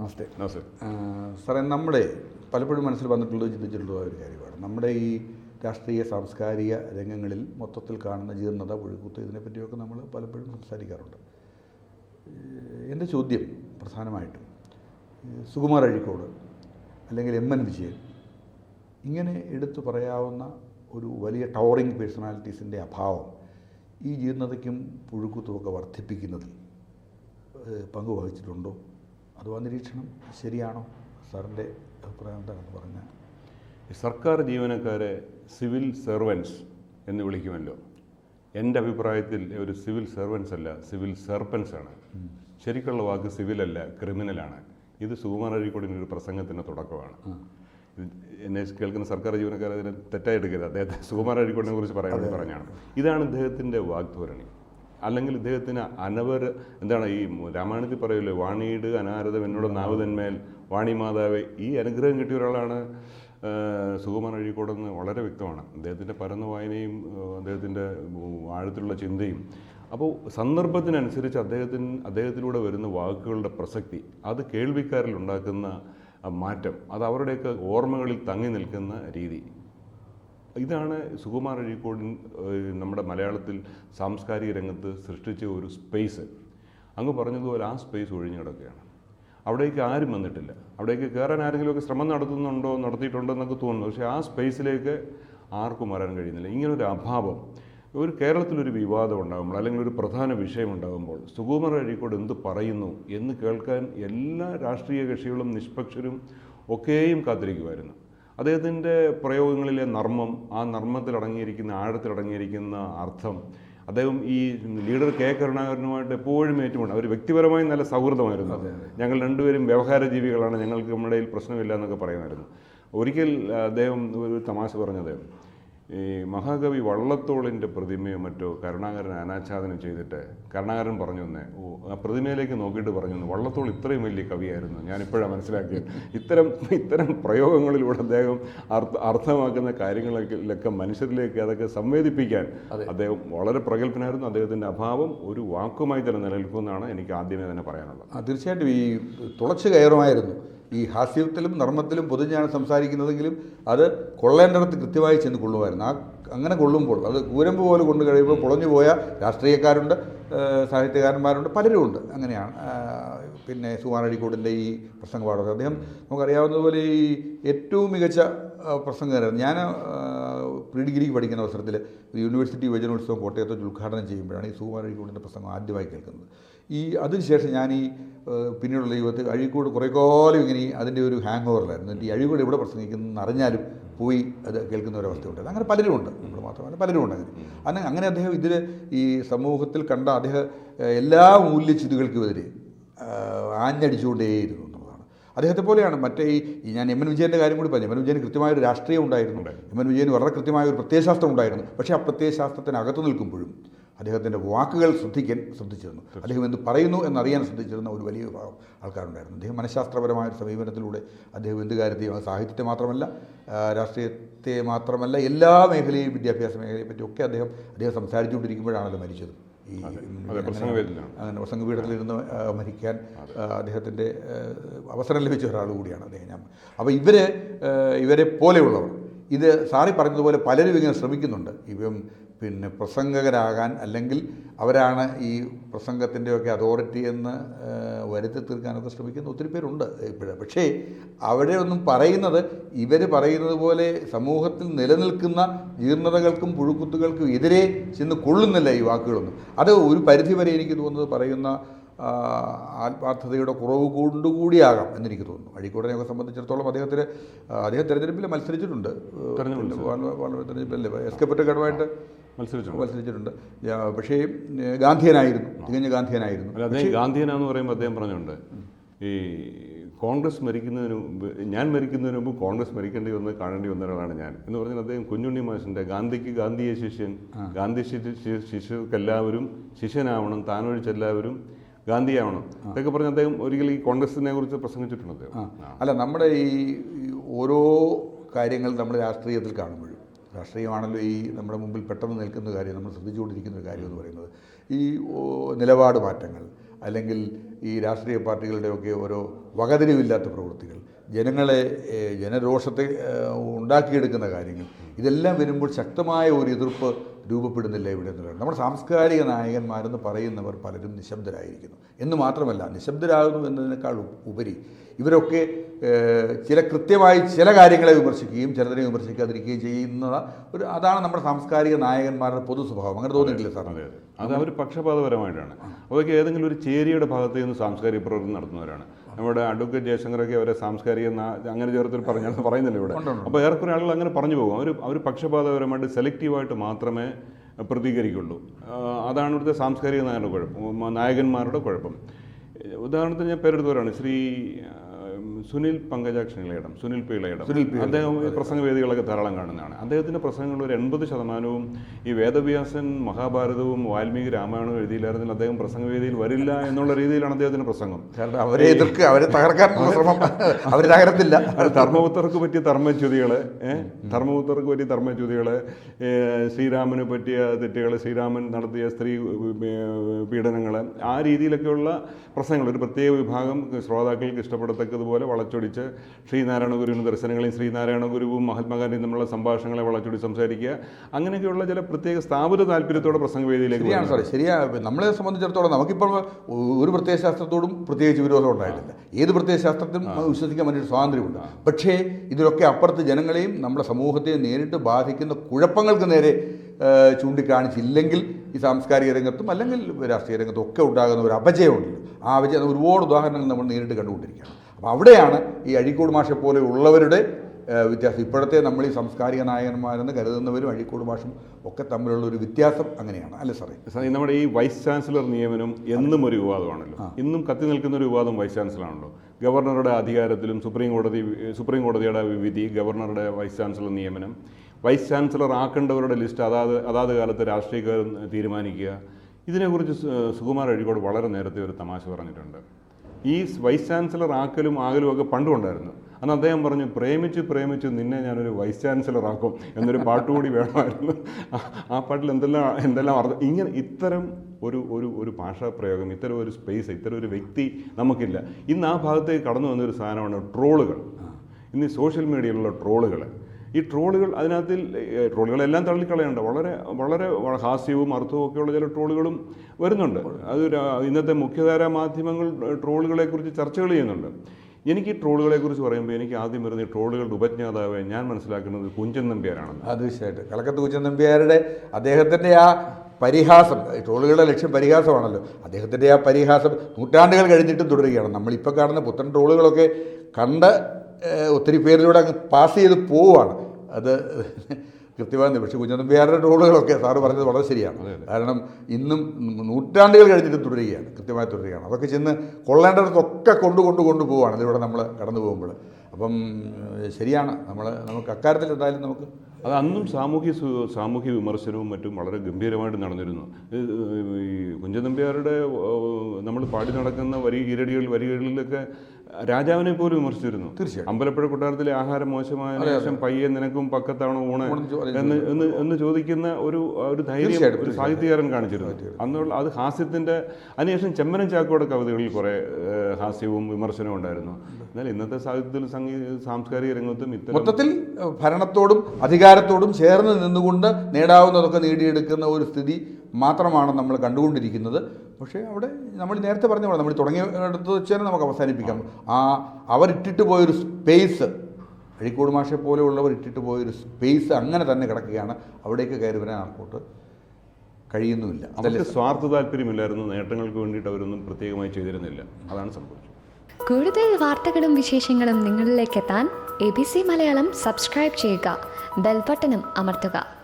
നമസ്തേ. നമസ്തേ. സാറേ നമ്മുടെ പലപ്പോഴും മനസ്സിൽ വന്നിട്ടുള്ളത് ചിന്തിച്ചിട്ടുള്ള ഒരു കാര്യമാണ്. നമ്മുടെ ഈ രാഷ്ട്രീയ സാംസ്കാരിക രംഗങ്ങളിൽ മൊത്തത്തിൽ കാണുന്ന ജീർണത ഒഴുക്കുത്ത് ഇതിനെപ്പറ്റിയൊക്കെ നമ്മൾ പലപ്പോഴും സംസാരിക്കാറുണ്ട്. എന്റെ ചോദ്യം പ്രധാനമായിട്ടും സുകുമാർ അഴിക്കോട് അല്ലെങ്കിൽ എം എൻ വിജയൻ ഇങ്ങനെ എടുത്തു പറയാവുന്ന ഒരു വലിയ ടവറിങ് പേഴ്സണാലിറ്റീസിന്റെ അഭാവം ഈ ജീർണതയ്ക്കും പുഴുക്കുത്തുമൊക്കെ വർദ്ധിപ്പിക്കുന്നതിൽ പങ്കുവഹിച്ചിട്ടുണ്ടോ? പങ്ക് വഹിച്ചിട്ടുണ്ടോ അഥവാ നിരീക്ഷണം ശരിയാണോ? സാറിന്റെ അഭിപ്രായം എന്താണെന്ന് പറഞ്ഞാൽ. സർക്കാർ ജീവനക്കാരെ സിവിൽ സെർവൻസ് എന്ന് വിളിക്കുമല്ലോ. എന്റെ അഭിപ്രായത്തിൽ ഒരു സിവിൽ സെർവൻസ് അല്ല സിവിൽ സെർപ്പൻസ് ആണ്. ശരിക്കുള്ള വാക്ക് സിവിൽ അല്ല ക്രിമിനലാണ്. ഇത് സുകുമാർ അഴിക്കോടിന്റെ ഒരു പ്രസംഗത്തിന്റെ തുടക്കമാണ്. എന്നെ കേൾക്കുന്ന സർക്കാർ ജീവനക്കാരെ അതിനെ തെറ്റായി എടുക്കരുത്. അദ്ദേഹത്തെ സുകുമാർ അഴിക്കോടിനെ കുറിച്ച് പറയാൻ പറഞ്ഞാണ്. ഇതാണ് ഇദ്ദേഹത്തിന്റെ വാഗ്ധോരണി. അല്ലെങ്കിൽ ഇദ്ദേഹത്തിന് അനവർ എന്താണ് ഈ രാമായണത്തിൽ പറയുമല്ലോ വാണിയിട് അനാരതം എന്നോട് നാവ് തന്മേൽ വാണി മാതാവ് ഈ അനുഗ്രഹം കിട്ടിയ ഒരാളാണ് സുകുമാർ അഴീക്കോടെന്ന് വളരെ വ്യക്തമാണ്. അദ്ദേഹത്തിന്റെ പരന്ന വായനയും അദ്ദേഹത്തിന്റെ ആഴത്തിലുള്ള ചിന്തയും. അപ്പോൾ സന്ദർഭത്തിനനുസരിച്ച് അദ്ദേഹത്തിന് അദ്ദേഹത്തിലൂടെ വരുന്ന വാക്കുകളുടെ പ്രസക്തി അത് കേൾവിക്കാരിൽ ഉണ്ടാക്കുന്ന മാറ്റം അത് അവരുടെയൊക്കെ ഓർമ്മകളിൽ തങ്ങി നിൽക്കുന്ന രീതി. ഇതാണ് സുകുമാർ അഴീക്കോടിൻ നമ്മുടെ മലയാളത്തിൽ സാംസ്കാരിക രംഗത്ത് സൃഷ്ടിച്ച ഒരു സ്പേസ്. അങ്ങ് പറഞ്ഞതുപോലെ ആ സ്പേസ് ഒഴിഞ്ഞു കിടക്കുകയാണ്. അവിടേക്ക് ആരും വന്നിട്ടില്ല. അവിടേക്ക് കയറാൻ ആരെങ്കിലുമൊക്കെ ശ്രമം നടത്തുന്നുണ്ടോ നടത്തിയിട്ടുണ്ടോ എന്നൊക്കെ തോന്നുന്നു. പക്ഷേ ആ സ്പേസിലേക്ക് ആർക്കും വരാൻ കഴിയുന്നില്ല. ഇങ്ങനൊരു അഭാവം ഒരു കേരളത്തിലൊരു വിവാദം ഉണ്ടാകുമ്പോൾ അല്ലെങ്കിൽ ഒരു പ്രധാന വിഷയം ഉണ്ടാകുമ്പോൾ സുകുമാർ അഴീക്കോട് എന്ത് പറയുന്നു എന്ന് കേൾക്കാൻ എല്ലാ രാഷ്ട്രീയ കക്ഷികളും നിഷ്പക്ഷരും ഒക്കെയും കാത്തിരിക്കുമായിരുന്നു. അദ്ദേഹത്തിന്റെ പ്രയോഗങ്ങളിലെ നർമ്മം ആ നർമ്മത്തിലടങ്ങിയിരിക്കുന്ന ആഴത്തിലടങ്ങിയിരിക്കുന്ന അർത്ഥം അദ്ദേഹം ഈ ലീഡർ കെ കരുണാകരനുമായിട്ട് എപ്പോഴും ഏറ്റുമുണ്ട് അവർ വ്യക്തിപരമായി നല്ല സൗഹൃദമായിരുന്നു. ഞങ്ങൾ രണ്ടുപേരും വ്യവഹാര ജീവികളാണ്. ഞങ്ങൾക്ക് നമ്മുടെ പ്രശ്നമില്ല എന്നൊക്കെ പറയുമായിരുന്നു. ഒരിക്കൽ അദ്ദേഹം ഒരു തമാശ പറഞ്ഞത് ഈ മഹാകവി വള്ളത്തോളിന്റെ പ്രതിമയോ മറ്റോ കരുണാകരൻ അനാച്ഛാദനം ചെയ്തിട്ട് കരുണാകരൻ പറഞ്ഞു തന്നെ ഓ ആ പ്രതിമയിലേക്ക് നോക്കിയിട്ട് പറഞ്ഞു തന്നെ വള്ളത്തോൾ ഇത്രയും വലിയ കവിയായിരുന്നു. ഞാനിപ്പോഴാണ് മനസ്സിലാക്കിയത്. ഇത്തരം ഇത്തരം പ്രയോഗങ്ങളിലൂടെ അദ്ദേഹം അർത്ഥ അർത്ഥമാക്കുന്ന കാര്യങ്ങളിലൊക്കെ മനുഷ്യരിലേക്ക് അതൊക്കെ സംവേദിപ്പിക്കാൻ അദ്ദേഹം വളരെ പ്രഗത്ഭനായിരുന്നു. അദ്ദേഹത്തിന്റെ അഭാവം ഒരു വാക്കുമായി തന്നെ നിലനിൽക്കുമെന്നാണ് എനിക്ക് ആദ്യമേ തന്നെ പറയാനുള്ളത്. ആ, തീർച്ചയായിട്ടും ഈ തുളച്ചു കയറുമായിരുന്നു. ഈ ഹാസ്യത്തിലും നർമ്മത്തിലും പൊതുജ്ഞാനം സംസാരിക്കുന്നതെങ്കിലും അത് കൊള്ളേണ്ടിടത്ത് കൃത്യമായി ചെന്ന് കൊള്ളുമായിരുന്നു. ആ അങ്ങനെ കൊള്ളുമ്പോൾ അത് കൂരമ്പ് പോലെ കൊണ്ട് കഴിയുമ്പോൾ പൊളഞ്ഞു പോയ രാഷ്ട്രീയക്കാരുണ്ട് സാഹിത്യകാരന്മാരുണ്ട് പലരും ഉണ്ട് അങ്ങനെയാണ് പിന്നെ സുവാനഴിക്കോടിന്റെ ഈ ഈ പ്രസംഗപാഠം. അദ്ദേഹം നമുക്കറിയാവുന്നതുപോലെ ഈ ഏറ്റവും മികച്ച പ്രസംഗകരായിരുന്നു ഞാൻ പ്രീ ഡിഗ്രിക്ക് പഠിക്കുന്ന അവസരത്തിൽ യൂണിവേഴ്സിറ്റി യുവജനോത്സവം കോട്ടയത്ത് വെച്ച് ഉദ്ഘാടനം ചെയ്യുമ്പോഴാണ് ഈ സുകുമാരൻ അഴീക്കോടിന്റെ പ്രസംഗം ആദ്യമായി കേൾക്കുന്നത്. ഈ അതിനുശേഷം ഞാൻ ഈ പിന്നീടുള്ള ജീവിതത്തിൽ അഴീക്കോട് കുറേ കാലം ഇങ്ങനെ അതിന്റെ ഒരു ഹാങ് ഓവറിലായിരുന്നു എന്നിട്ട് ഈ അഴീക്കോട് എവിടെ പ്രസംഗിക്കുന്നു അറിഞ്ഞാലും പോയി അത് കേൾക്കുന്ന ഒരവസ്ഥയുണ്ട് അങ്ങനെ പലരും ഉണ്ട്. നമ്മൾ മാത്രമല്ല പലരും ഉണ്ട് അങ്ങനെ അങ്ങനെ അങ്ങനെ അദ്ദേഹം ഇതിൽ ഈ സമൂഹത്തിൽ കണ്ട അദ്ദേഹം എല്ലാ മൂല്യച്യുതികൾക്കുമെതിരെ എതിരെ ആഞ്ഞടിച്ചുകൊണ്ടേയിരുന്നു. അദ്ദേഹത്തെ പോലെയാണ്. മറ്റേ ഈ ഞാൻ എം എൻ വിജയന്റെ കാര്യം കൂടി പറഞ്ഞു. എം എൻ വിജയന് കൃത്യമായ ഒരു രാഷ്ട്രീയം ഉണ്ടായിരുന്നു. എം എൻ വിജയന് വളരെ കൃത്യമായ ഒരു പ്രത്യയശാസ്ത്രം ഉണ്ടായിരുന്നു. പക്ഷേ ആ പ്രത്യയശാസ്ത്രത്തിനകത്ത് നിൽക്കുമ്പോഴും അദ്ദേഹത്തിന്റെ വാക്കുകൾ ശ്രദ്ധിക്കാൻ ശ്രദ്ധിച്ചിരുന്നു. അദ്ദേഹം എന്ത് പറയുന്നു എന്നറിയാൻ ശ്രദ്ധിച്ചിരുന്ന ഒരു വലിയ വിഭാഗം ആൾക്കാരുണ്ടായിരുന്നു. അദ്ദേഹം മനഃശാസ്ത്രപരമായ ഒരു സമീപനത്തിലൂടെ അദ്ദേഹം എന്ത് കാര്യത്തെയും സാഹിത്യത്തെ മാത്രമല്ല രാഷ്ട്രീയത്തെ മാത്രമല്ല എല്ലാ മേഖലയും വിദ്യാഭ്യാസ മേഖലയെ പറ്റിയൊക്കെ അദ്ദേഹം അദ്ദേഹം സംസാരിച്ചുകൊണ്ടിരിക്കുമ്പോഴാണല്ലോ മരിച്ചത്. ഈ അങ്ങനെ പ്രസംഗ പീഠത്തിലിരുന്ന് മരിക്കാൻ അദ്ദേഹത്തിന്റെ അവസരം ലഭിച്ച ഒരാൾ കൂടിയാണ് അദ്ദേഹം. ഞാൻ അപ്പോൾ ഇവർ ഇവരെ പോലെയുള്ളവർ. ഇത് സാറി പറഞ്ഞതുപോലെ പലരും ഇങ്ങനെ ശ്രമിക്കുന്നുണ്ട്. ഇപ്പം പിന്നെ പ്രസംഗകരാകാൻ അല്ലെങ്കിൽ അവരാണ് ഈ പ്രസംഗത്തിന്റെയൊക്കെ അതോറിറ്റി എന്ന് വരുത്തി തീർക്കാനൊക്കെ ശ്രമിക്കുന്ന ഒത്തിരി പേരുണ്ട് ഇപ്പോഴും. പക്ഷേ അവിടെ ഒന്നും പറയുന്നത് ഇവർ പറയുന്നത് പോലെ സമൂഹത്തിൽ നിലനിൽക്കുന്ന ജീർണതകൾക്കും പുഴുക്കുത്തുകൾക്കും എതിരെ ചെന്ന് കൊള്ളുന്നില്ല ഈ വാക്കുകളൊന്നും. അത് ഒരു പരിധിവരെ എനിക്ക് തോന്നുന്നത് പറയുന്ന ആത്മാർത്ഥതയുടെ കുറവ് കൊണ്ടുകൂടിയാകാം എന്നെനിക്ക് തോന്നുന്നു. അഴീക്കോടനെയൊക്കെ സംബന്ധിച്ചിടത്തോളം അദ്ദേഹത്തിന് അദ്ദേഹം തെരഞ്ഞെടുപ്പിൽ മത്സരിച്ചിട്ടുണ്ട്. തെരഞ്ഞെടുപ്പിലല്ലേ? S K പൊറ്റക്കാടുമായിട്ട് മത്സരിച്ചിട്ടുണ്ട്. മത്സരിച്ചിട്ടുണ്ട്. പക്ഷേ ഗാന്ധിയനായിരുന്നു. തികഞ്ഞ ഗാന്ധിയനായിരുന്നു. ഗാന്ധിയനാന്ന് പറയുമ്പോൾ അദ്ദേഹം പറഞ്ഞുണ്ട് ഈ കോൺഗ്രസ് മരിക്കുന്നതിന് മുമ്പ് ഞാൻ മരിക്കുന്നതിന് മുമ്പ് കോൺഗ്രസ് മരിക്കേണ്ടി വന്ന് കാണേണ്ടി വന്ന ഒരാളാണ് ഞാൻ. എന്ന് പറഞ്ഞാൽ അദ്ദേഹം കുഞ്ഞുണ്ണി മാഷിന്റെ ഗാന്ധിക്ക് ഗാന്ധിയെ ശിഷ്യൻ. ഗാന്ധി ശിഷ്യർക്കെല്ലാവരും ശിഷ്യനാവണം താനൊഴിച്ചെല്ലാവരും ഗാന്ധിയാവണം. ഇതൊക്കെ പറഞ്ഞ് അദ്ദേഹം ഒരിക്കലും ഈ കോൺഗ്രസിനെ കുറിച്ച് പ്രസംഗിച്ചിട്ടുണ്ട് അദ്ദേഹം. അല്ല നമ്മുടെ ഈ ഓരോ കാര്യങ്ങൾ നമ്മൾ രാഷ്ട്രീയത്തിൽ കാണുമ്പോഴും രാഷ്ട്രീയമാണല്ലോ ഈ നമ്മുടെ മുമ്പിൽ പെട്ടെന്ന് നിൽക്കുന്ന കാര്യം നമ്മൾ ശ്രദ്ധിച്ചുകൊണ്ടിരിക്കുന്ന ഒരു കാര്യം എന്ന് പറയുന്നത്. ഈ നിലപാട് മാറ്റങ്ങൾ അല്ലെങ്കിൽ ഈ രാഷ്ട്രീയ പാർട്ടികളുടെയൊക്കെ ഓരോ വകതിരിവില്ലാത്ത പ്രവൃത്തികൾ ജനങ്ങളെ ജനരോഷത്തെ ഉണ്ടാക്കിയെടുക്കുന്ന കാര്യങ്ങൾ ഇതെല്ലാം വരുമ്പോൾ ശക്തമായ ഒരു എതിർപ്പ് രൂപപ്പെടുന്നില്ല ഇവിടെ എന്നുള്ളത് നമ്മുടെ സാംസ്കാരിക നായകന്മാരെന്ന് പറയുന്നവർ പലരും നിശബ്ദരായിരിക്കുന്നു. എന്ന് മാത്രമല്ല നിശബ്ദരാകുന്നു എന്നതിനേക്കാൾ ഉപരി ഇവരൊക്കെ ചില കൃത്യമായി ചില കാര്യങ്ങളെ വിമർശിക്കുകയും ചിലതിനെ വിമർശിക്കാതിരിക്കുകയും ചെയ്യുന്ന ഒരു അതാണ് നമ്മുടെ സാംസ്കാരിക നായകന്മാരുടെ പൊതു സ്വഭാവം. അങ്ങനെ തോന്നിയിട്ടില്ല സാർ അതെ. അതെ അവർ പക്ഷപാതപരമായിട്ടാണ്. അവർക്ക് ഏതെങ്കിലും ഒരു ചേരിയുടെ ഭാഗത്ത് നിന്ന് സാംസ്കാരിക പ്രവർത്തനം നടത്തുന്നവരാണ്. നമ്മുടെ അഡ്വക്കേറ്റ് ജയശങ്കറൊക്കെ അവരെ സാംസ്കാരിക അങ്ങനെ ചേർത്ത് പറഞ്ഞു പറയുന്നില്ല ഇവിടെ. അപ്പോൾ ഏറെക്കുറെ ആളുകൾ അങ്ങനെ പറഞ്ഞു പോകും. അവർ അവർ പക്ഷപാതപരമായിട്ട് സെലക്റ്റീവായിട്ട് മാത്രമേ പ്രതികരിക്കുള്ളൂ. അതാണ് ഇവിടുത്തെ സാംസ്കാരിക നായകരുടെ കുഴപ്പം. നായകന്മാരുടെ കുഴപ്പം. ഉദാഹരണത്തിന് ഞാൻ പേരെടുത്തവരാണ് ശ്രീ സുനിൽ പങ്കജാക്ഷിളയിടം സുനിൽ പി സുനിൽ പി. അദ്ദേഹം ഈ പ്രസംഗവേദികളൊക്കെ ധാരാളം കാണുന്നതാണ്. അദ്ദേഹത്തിന്റെ പ്രസംഗങ്ങൾ ഒരു എൺപത് ശതമാനവും ഈ വേദവ്യാസൻ മഹാഭാരതവും വാൽമീകി രാമായണവും എഴുതിയില്ലായിരുന്നെങ്കിൽ അദ്ദേഹം പ്രസംഗവേദിയിൽ വരില്ല എന്നുള്ള രീതിയിലാണ് അദ്ദേഹത്തിന്റെ പ്രസംഗം. കാരണം അവരെ എതിർക്ക് അവരെ തകർക്കാൻ ശ്രമം അവർ തകരത്തില്ല. ധർമ്മപുത്രർക്ക് പറ്റിയ ധർമ്മച്യുതികൾ ധർമ്മപുത്രർക്ക് പറ്റിയ ധർമ്മച്യുതികൾ ശ്രീരാമന് പറ്റിയ തെറ്റുകൾ ശ്രീരാമൻ നടത്തിയ സ്ത്രീ പീഡനങ്ങൾ ആ രീതിയിലൊക്കെയുള്ള പ്രസംഗങ്ങൾ. ഒരു പ്രത്യേക വിഭാഗം ശ്രോതാക്കൾക്ക് ഇഷ്ടപ്പെടത്തക്കതുപോലെ വളച്ചൊടിച്ച് ശ്രീനാരായണ ഗുരുവിന് ദർശനങ്ങളെയും ശ്രീനാരായണ ഗുരുവും മഹാത്മാഗാന്ധിയും തമ്മിലുള്ള സംഭാഷണങ്ങളെ വളച്ചൊടിച്ച് സംസാരിക്കുക. അങ്ങനെയൊക്കെയുള്ള ചില പ്രത്യേക സ്ഥാപിത താല്പര്യത്തോടെ പ്രസംഗവേദിയിലേക്ക് ശരിയാണ് സാറേ ശരിയാണ് നമ്മളെ സംബന്ധിച്ചിടത്തോളം നമുക്കിപ്പോൾ ഒരു പ്രത്യേക ശാസ്ത്രത്തോടും പ്രത്യേകിച്ച് വിരോധം ഉണ്ടായിട്ടില്ല. ഏത് പ്രത്യേക ശാസ്ത്രത്തിനും വിശ്വസിക്കാൻ വേണ്ടി സ്വാതന്ത്ര്യമുണ്ട്. പക്ഷേ ഇതിലൊക്കെ അപ്പുറത്ത് ജനങ്ങളെയും നമ്മുടെ സമൂഹത്തെയും നേരിട്ട് ബാധിക്കുന്ന കുഴപ്പങ്ങൾക്ക് നേരെ ചൂണ്ടിക്കാണിച്ചില്ലെങ്കിൽ ഈ സാംസ്കാരിക രംഗത്തും അല്ലെങ്കിൽ രാഷ്ട്രീയ രംഗത്തും ഒക്കെ ഉണ്ടാകുന്ന ഒരു അപജയമുണ്ട്. ആ അപജയം ഒരുപാട് ഉദാഹരണങ്ങൾ നമ്മൾ നേരിട്ട് കണ്ടുകൊണ്ടിരിക്കുകയാണ്. അപ്പോൾ അവിടെയാണ് ഈ അഴീക്കോട് മാഷെ പോലെ ഉള്ളവരുടെ വ്യത്യാസം. ഇപ്പോഴത്തെ നമ്മൾ ഈ സാംസ്കാരിക നായകന്മാരെന്ന് കരുതുന്നവരും അഴീക്കോട് ഭാഷയും ഒക്കെ തമ്മിലുള്ള ഒരു വ്യത്യാസം അങ്ങനെയാണ്. അല്ലേ സാറേ? സാർ, നമ്മുടെ ഈ വൈസ് ചാൻസലർ നിയമനം എന്നും ഒരു വിവാദമാണല്ലോ. ഇന്നും കത്തി നിൽക്കുന്ന ഒരു വിവാദം വൈസ് ചാൻസലറാണല്ലോ. ഗവർണറുടെ അധികാരത്തിലും സുപ്രീം കോടതി സുപ്രീം കോടതിയുടെ വിധി ഗവർണറുടെ വൈസ് ചാൻസലർ നിയമനം. വൈസ് ചാൻസലർ ആക്കേണ്ടവരുടെ ലിസ്റ്റ് അതാത് അതാത് കാലത്ത് രാഷ്ട്രീയക്കാരും തീരുമാനിക്കുക. ഇതിനെക്കുറിച്ച് സുകുമാർ അഴീക്കോട് വളരെ നേരത്തെ ഒരു തമാശ പറഞ്ഞിട്ടുണ്ട്. ഈ വൈസ് ചാൻസലർ ആക്കലും ആകലും ഒക്കെ പണ്ടുണ്ടായിരുന്നു. അന്ന് അദ്ദേഹം പറഞ്ഞു പ്രേമിച്ച് പ്രേമിച്ച് നിന്നെ ഞാനൊരു വൈസ് ചാൻസലർ ആക്കും എന്നൊരു പാട്ടുകൂടി വേണമായിരുന്നു. ആ- പാട്ടിൽ എന്തെല്ലാം എന്തെല്ലാം അർത്ഥം ഇങ്ങനെ ഇത്തരം ഒരു ഒരു ഒരു ഭാഷാ പ്രയോഗം ഇത്തരം ഒരു സ്പേസ് ഇത്തരം ഒരു വ്യക്തി നമുക്കില്ല. ഇന്ന് ആ ഭാഗത്തേക്ക് കടന്നു വന്നൊരു സാധനമാണ് ട്രോളുകൾ. ഇന്ന് സോഷ്യൽ മീഡിയയിലുള്ള ട്രോളുകൾ ഈ ട്രോളുകൾ അതിനകത്തിൽ ട്രോളുകളെല്ലാം തള്ളിക്കളയേണ്ട. വളരെ വളരെ ഹാസ്യവും അർത്ഥവും ഒക്കെയുള്ള ചില ട്രോളുകളും വരുന്നുണ്ട്. അത് ഇന്നത്തെ മുഖ്യധാര മാധ്യമങ്ങൾ ട്രോളുകളെ ട്രോളുകളെക്കുറിച്ച് ചർച്ചകൾ ചെയ്യുന്നുണ്ട്. എനിക്ക് ഈ ട്രോളുകളെക്കുറിച്ച് പറയുമ്പോൾ എനിക്ക് ആദ്യം വരുന്ന ട്രോളുകളുടെ ഉപജ്ഞാതാവ് ഞാൻ മനസ്സിലാക്കുന്നത് കുഞ്ചൻ നമ്പ്യാരാണെന്ന്. അത് തീർച്ചയായിട്ടും കളക്കത്ത് കുഞ്ചൻ നമ്പ്യാരുടെ അദ്ദേഹത്തിന്റെ ആ പരിഹാസം ട്രോളുകളുടെ ലക്ഷ്യം പരിഹാസമാണല്ലോ. അദ്ദേഹത്തിന്റെ ആ പരിഹാസം നൂറ്റാണ്ടുകൾ കഴിഞ്ഞിട്ടും തുടരുകയാണ്. നമ്മളിപ്പോൾ കാണുന്ന പുത്തൻ ട്രോളുകളൊക്കെ കണ്ട് ഒത്തിരി പേരിലൂടെ അങ്ങ് പാസ് ചെയ്ത് പോവുകയാണ്. അത് കൃത്യമായി പക്ഷേ കുഞ്ഞൻ വേറെ റോളുകളൊക്കെ സാറ് പറഞ്ഞത് വളരെ ശരിയാണ്. കാരണം ഇന്നും നൂറ്റാണ്ടുകൾ കഴിഞ്ഞിട്ട് തുടരുകയാണ്. കൃത്യമായി തുടരുകയാണ്. അതൊക്കെ ചെന്ന് കൊള്ളേണ്ടടത്തൊക്കെ കൊണ്ട് കൊണ്ട് പോവുകയാണ്. ഇതിലൂടെ നമ്മൾ കടന്നു പോകുമ്പോൾ. അപ്പം ശരിയാണ്. നമ്മൾ നമുക്ക് അക്കാര്യത്തിൽ എന്തായാലും നമുക്ക് അത് അന്നും സാമൂഹ്യ സാമൂഹ്യ വിമർശനവും മറ്റും വളരെ ഗംഭീരമായിട്ട് നടന്നിരുന്നു. ഈ കുഞ്ചൻ നമ്പ്യാരുടെ നമ്മൾ പാടി നടക്കുന്ന വരി ഈരടികൾ വരികളിലൊക്കെ രാജാവിനെ പോലും വിമർശിച്ചിരുന്നു. തീർച്ചയായും. അമ്പലപ്പുഴ കൊട്ടാരത്തിലെ ആഹാരം മോശമായ ശേഷം പയ്യെ നിനക്കും പക്കത്താണോ ഊണ് എന്ന് എന്ന് എന്ന് ചോദിക്കുന്ന ഒരു ഒരു ധൈര്യം ഒരു സാഹിത്യകാരൻ കാണിച്ചിരുന്നു. അന്നുള്ള അത് ഹാസ്യത്തിന്റെ അതിനുശേഷം ചെമ്മനം ചാക്കോയുടെ കവിതകളിൽ കുറേ ഹാസ്യവും വിമർശനവും ഉണ്ടായിരുന്നു. എന്നാൽ ഇന്നത്തെ സാഹിത്യത്തിലും സംഗീത സാംസ്കാരിക രംഗത്തും ഇത്തരം മൊത്തത്തിൽ ഭരണത്തോടും ഭരണത്തോടും അധികാരത്തോടും ചേർന്ന് നിന്നുകൊണ്ട് നേടാവുന്നതൊക്കെ നേടിയെടുക്കുന്ന ഒരു സ്ഥിതി മാത്രമാണ് നമ്മൾ കണ്ടുകൊണ്ടിരിക്കുന്നത്. പക്ഷേ അവിടെ നമ്മൾ നേരത്തെ പറഞ്ഞ പോലെ നമ്മൾ തുടങ്ങിയെടുത്ത് വെച്ച് തന്നെ നമുക്ക് അവസാനിപ്പിക്കാം. ആ അവരിട്ടിട്ട് പോയൊരു സ്പേസ് അഴീക്കോട് മാഷെ പോലെയുള്ളവർ ഇട്ടിട്ട് പോയൊരു സ്പേസ് അങ്ങനെ തന്നെ കിടക്കുകയാണ്. അവിടേക്ക് കയറി വരാൻ ആർക്കോട്ട് കഴിയുന്നുമില്ല. അവർക്ക് സ്വാർത്ഥ താല്പര്യമില്ലായിരുന്നു നേട്ടങ്ങൾക്ക് വേണ്ടിയിട്ട് അവരൊന്നും പ്രത്യേകമായി ചെയ്തിരുന്നില്ല. അതാണ് സംഭവിച്ചത്. കൂടുതൽ വാർത്തകളും വിശേഷങ്ങളും നിങ്ങളിലേക്ക് എത്താൻ A B C Malayalam subscribe ചെയ്യുക. ബെൽബട്ടനും അമർത്തുക